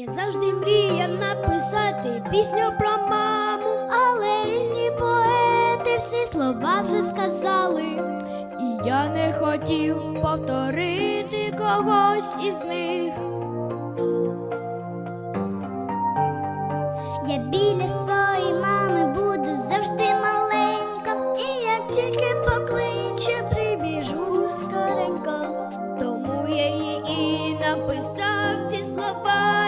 Я завжди мріяв написати пісню про маму, але різні поети всі слова вже сказали. І я не хотів повторити когось із них. Я біля своєї мами буду завжди маленька. І як тільки покличе, прибіжу скоренько. Тому я їй і написав ці слова,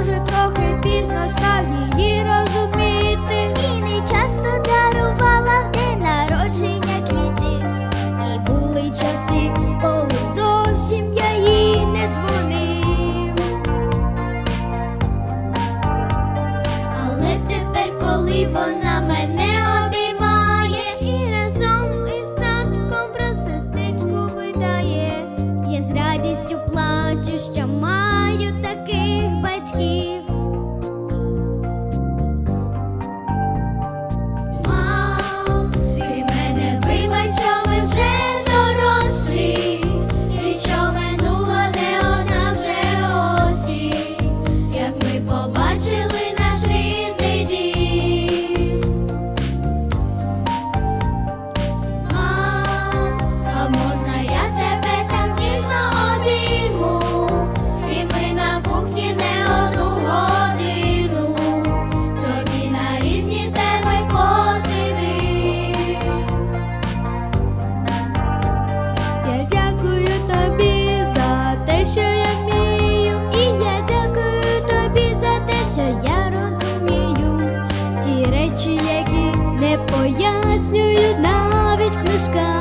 може трохи пізно став її розуміти. І не часто дарувала в день народження квіти. І були часи, коли зовсім я їй не дзвонив. Але тепер, коли вона пояснюють навіть в книжках.